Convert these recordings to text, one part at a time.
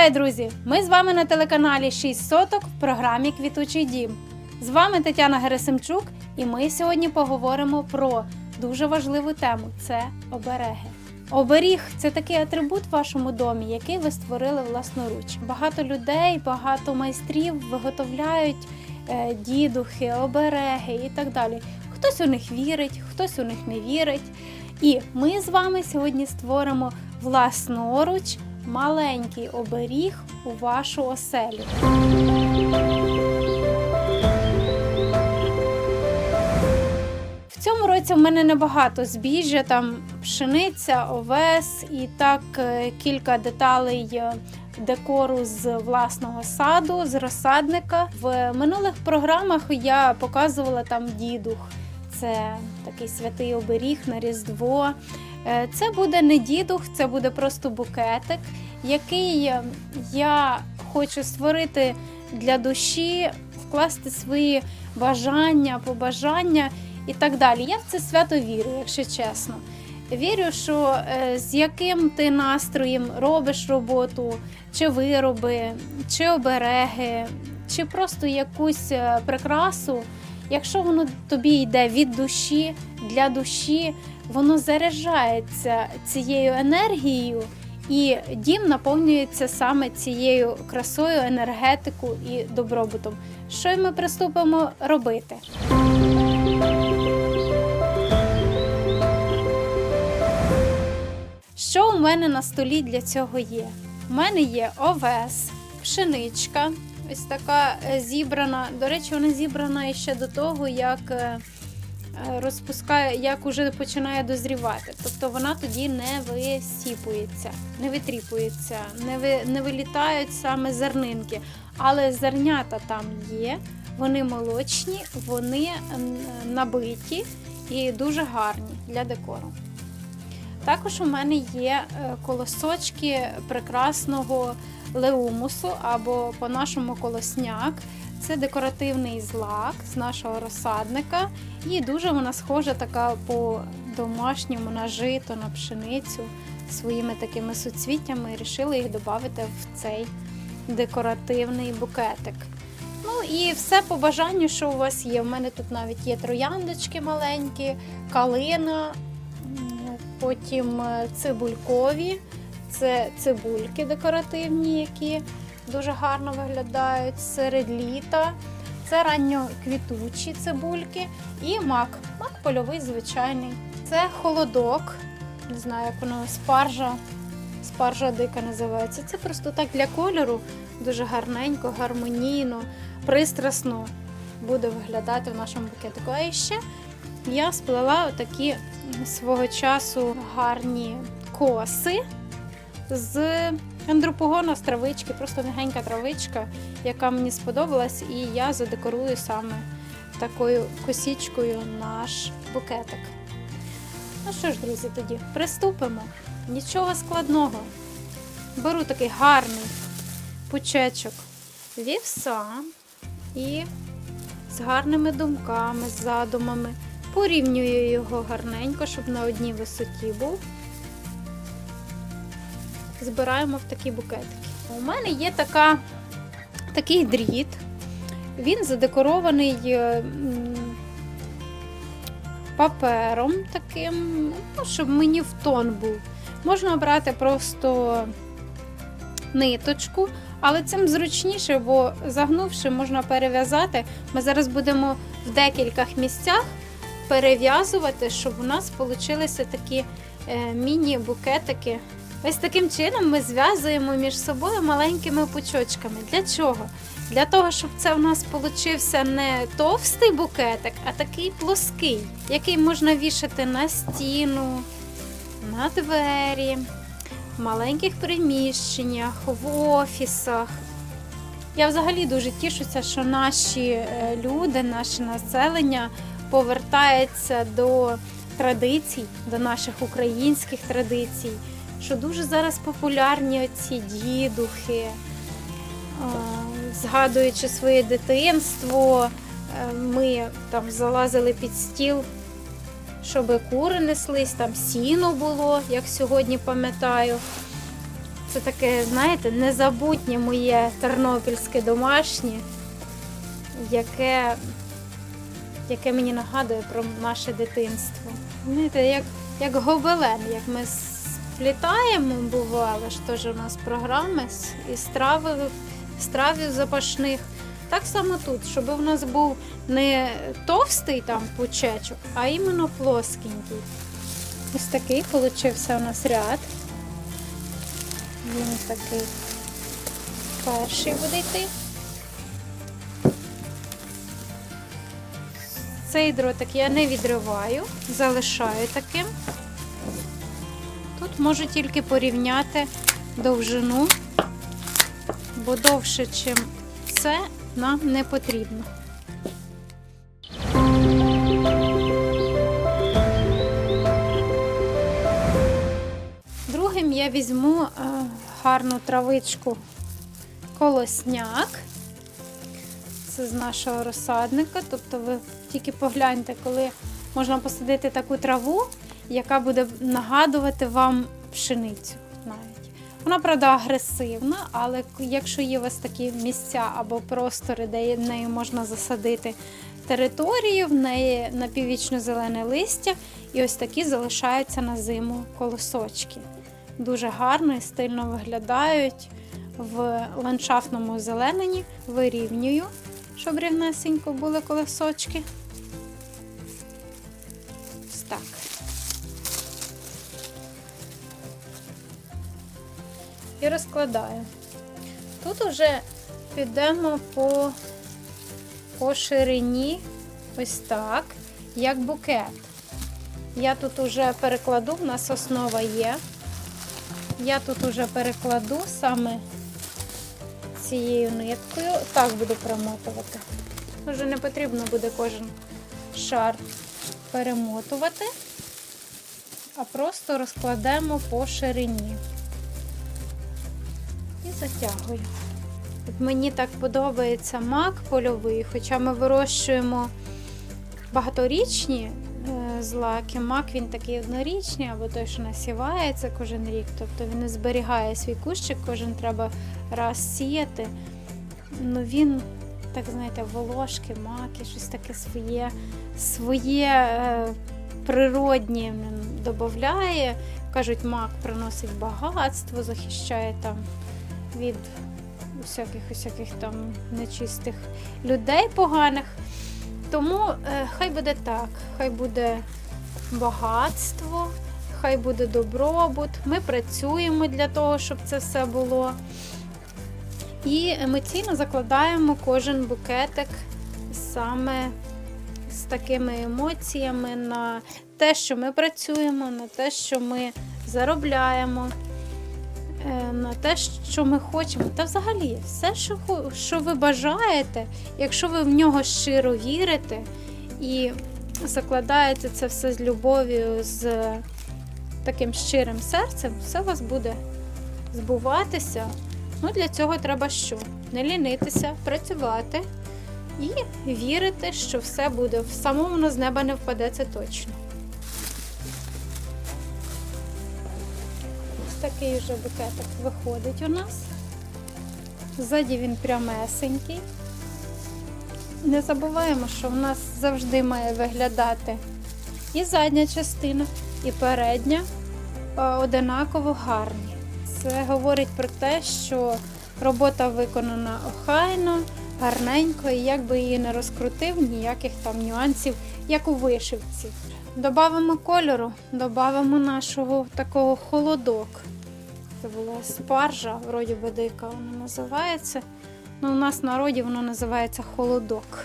Вітаю, друзі! Ми з вами на телеканалі 6 соток в програмі Квітучий дім. З вами Тетяна Герасимчук, і ми сьогодні поговоримо про дуже важливу тему це обереги. Оберіг це такий атрибут в вашому домі, який ви створили власноруч. Багато людей, багато майстрів виготовляють е, дідухи, обереги і так далі. Хтось у них вірить, хтось у них не вірить. І ми з вами сьогодні створимо власноруч маленький оберіг у вашу оселю. В цьому році в мене небагато збіжжя, там пшениця, овес і так е, кілька деталей е, декору з власного саду, з розсадника. В минулих програмах я показувала там дідух. Це такий святий оберіг на Різдво. Е, Це буде не дідух, це буде просто букетик, який е, я хочу створити для душі, вкласти свої бажання, побажання і так далі. Я в це свято вірю, якщо чесно. Вірю, що е, з яким ти настроєм робиш роботу, чи вироби, чи обереги, чи просто якусь прикрасу, якщо воно тобі йде від душі для душі, воно заряджається цією енергією, і дім наповнюється саме цією красою, енергетикою і добробутом. Що й ми приступимо робити? Що у мене на столі для цього є? У мене є овес, пшеничка, ось така е, зібрана. До речі, вона зібрана ще до того, як е, розпускає, як уже починає дозрівати. Тобто вона тоді не висіпується, не витріпується, не, ви, не вилітають саме зернинки. Але зернята там є, вони молочні, вони набиті і дуже гарні для декору. Також у мене є е, колосочки прекрасного леумусу або по-нашому колосняк. Це декоративний злак з нашого розсадника. І дуже вона схожа така по домашньому на жито, на пшеницю своїми такими суцвіттями. І вирішили їх додати в цей декоративний букетик. Ну і все по бажанню, що у вас є. У мене тут навіть є трояндочки маленькі, калина, потім е, цибулькові, це цибульки декоративні, які дуже гарно виглядають серед літа. Це ранньоквітучі цибульки і мак. Мак польовий звичайний. Це холодок, не знаю, як воно спаржа. Спаржа дика називається. Це просто так для кольору дуже гарненько, гармонійно, пристрасно буде виглядати в нашому букетику. А ще я сплела отакі свого часу гарні коси з андропогона з травички, просто мягенька травичка, яка мені сподобалась, і я задекорую саме такою косічкою наш букетик. Ну що ж, друзі, тоді приступимо. Нічого складного. Беру такий гарний пучечок вівса і з гарними думками, з задумами. Порівнюю його гарненько, щоб на одній висоті був. Збираємо в такі букетики. У мене є така, такий дріт. Він задекорований е, папером таким, ну, щоб мені в тон був. Можна брати просто ниточку, але цим зручніше, бо загнувши, можна перев'язати. Ми зараз будемо в декількох місцях перев'язувати, щоб у нас вийшли такі е, міні-букетики. Ось таким чином ми зв'язуємо між собою маленькими пучочками. Для чого? Для того, щоб це у нас получився не товстий букетик, а такий плоский, який можна вішати на стіну, на двері, в маленьких приміщеннях, в офісах. Я взагалі дуже тішуся, що наші е, люди, наше населення повертається до традицій, до наших українських традицій, що дуже зараз популярні оці дідухи, е, згадуючи своє дитинство, е, ми там залазили під стіл, щоб кури неслись, там сіно було, як сьогодні пам'ятаю. Це таке, знаєте, незабутнє моє тернопільське домашнє, яке, яке мені нагадує про наше дитинство. Знаєте, як, як гобелен, як ми сплітаємо, бувало ж теж у нас програми з- із страви, стравів запашних. Так само тут, щоб у нас був не товстий там пучечок, а іменно плоскенький. Ось такий получився у нас ряд. Він такий перший буде йти. Цей дротик я не відриваю, залишаю таким. Можу тільки порівняти довжину, бо довше, ніж це, нам не потрібно. Другим я візьму е, гарну травичку колосняк. Це з нашого розсадника. Тобто ви тільки погляньте, коли можна посадити таку траву, яка буде нагадувати вам пшеницю навіть. Вона, правда, агресивна, але якщо є у вас такі місця або простори, де нею можна засадити територію, в неї напіввічно зелене листя, і ось такі залишаються на зиму колосочки. Дуже гарно і стильно виглядають в ландшафтному озелененні, вирівнюю, щоб рівнесенько були колосочки. І розкладаю. Тут уже підемо по, по ширині, ось так, як букет. Я тут уже перекладу, в нас основа є. Я тут уже перекладу саме цією ниткою. Так буду промотувати. Вже не потрібно буде кожен шар перемотувати, а просто розкладемо по ширині. Затягую. От мені так подобається мак польовий, хоча ми вирощуємо багаторічні е, злаки. Мак він такий однорічний, або той, що насівається кожен рік. Тобто він не зберігає свій кущик, кожен треба раз сіяти. Ну він, так знаєте, волошки, маки, щось таке своє, своє е, природнє додає. Кажуть, мак приносить багатство, захищає там від усяких усяких там нечистих людей поганих. Тому е, хай буде так, хай буде багатство, хай буде добробут. Ми працюємо для того, щоб це все було. І емоційно закладаємо кожен букетик саме з такими емоціями на те, що ми працюємо, на те, що ми заробляємо, на те, що ми хочемо. Та взагалі, все, що, що ви бажаєте, якщо ви в нього щиро вірите і закладаєте це все з любов'ю, з таким щирим серцем, все у вас буде збуватися. Ну, для цього треба що? Не лінитися, працювати і вірити, що все буде. Само воно з неба не впаде, це точно. Такий вже букетик виходить у нас. Ззаді він прямесенький. Не забуваємо, що в нас завжди має виглядати і задня частина, і передня е, одинаково гарні. Це говорить про те, що робота виконана охайно, гарненько, і як би її не розкрутив, ніяких там нюансів, як у вишивці. Добавимо кольору, додамо нашого такого холодок. Це була спаржа, вроді би дика вона називається. Ну, у нас в народі воно називається холодок.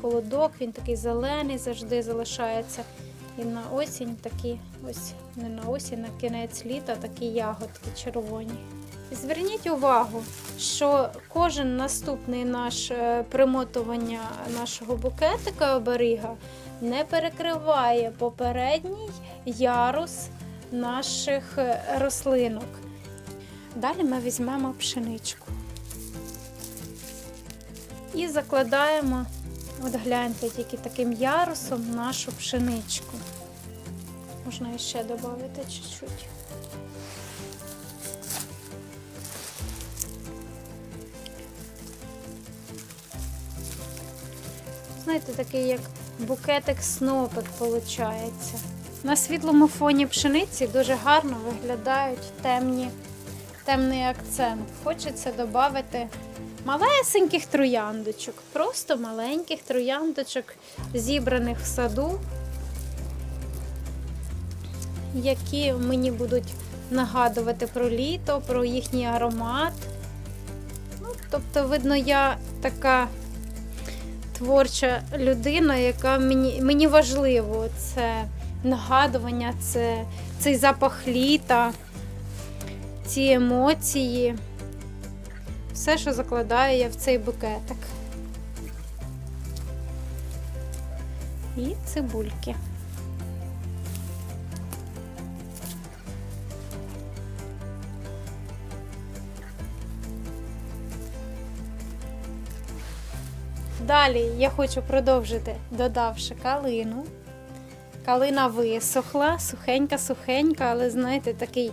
Холодок, він такий зелений, завжди залишається. І на осінь такі, ось не на осінь, на кінець літа такі ягодки червоні. Зверніть увагу, що кожен наступний наш е, примотування нашого букетика оберіга не перекриває попередній ярус наших е, рослинок. Далі ми візьмемо пшеничку і закладаємо, от гляньте, тільки таким ярусом нашу пшеничку. Можна ще додати чуть-чуть. Знаєте, такий як букетик снопик виходить. На світлому фоні пшениці дуже гарно виглядають темні, темний акцент. Хочеться додати малесеньких трояндочок, просто маленьких трояндочок, зібраних в саду, які мені будуть нагадувати про літо, про їхній аромат. Ну, тобто, видно, я така творча людина, яка мені, мені важливо це нагадування, це, цей запах літа, ці емоції. Все, що закладаю я в цей букетик. І цибульки. Далі я хочу продовжити, додавши калину. Калина висохла, сухенька-сухенька, але знаєте, такий,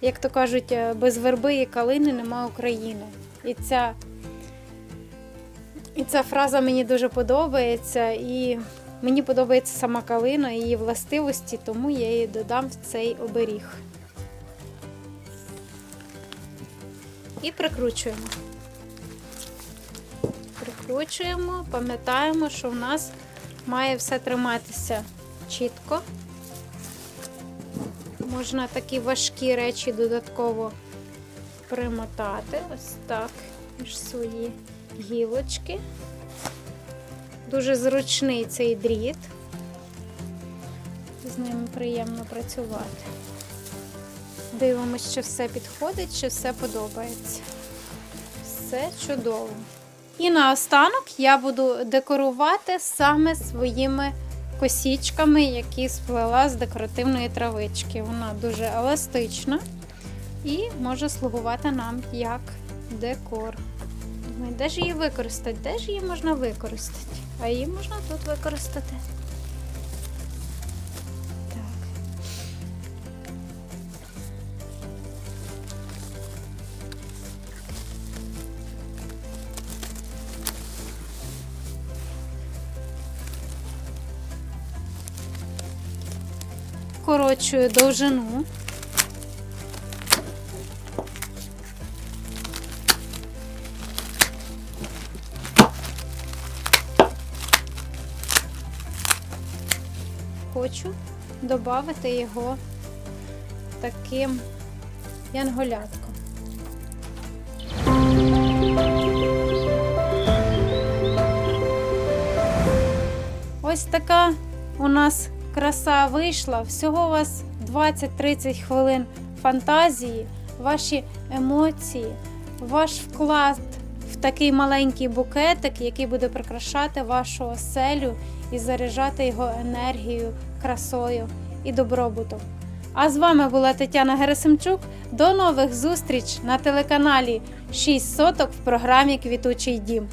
як то кажуть, е, без верби і калини нема України. І ця, і ця фраза мені дуже подобається, і мені подобається сама калина і її властивості, тому я її додам в цей оберіг. І прикручуємо. Прикручуємо, пам'ятаємо, що в нас має все триматися чітко. Можна такі важкі речі додатково примотати. Ось так, між свої гілочки. Дуже зручний цей дріт. З ним приємно працювати. Дивимося, чи все підходить, чи все подобається. Все чудово. І наостанок я буду декорувати саме своїми косічками, які сплела з декоративної травички. Вона дуже еластична і може слугувати нам як декор. Де ж її використати? Де ж її можна використати? А її можна тут використати. Корочую довжину. Хочу додати його таким янголятком. Ось така у нас краса вийшла. Всього у вас 20-30 хвилин фантазії, ваші емоції, ваш вклад в такий маленький букетик, який буде прикрашати вашу оселю і заряджати його енергією, красою і добробутом. А з вами була Тетяна Герасимчук. До нових зустріч на телеканалі 6 соток в програмі Квітучий дім.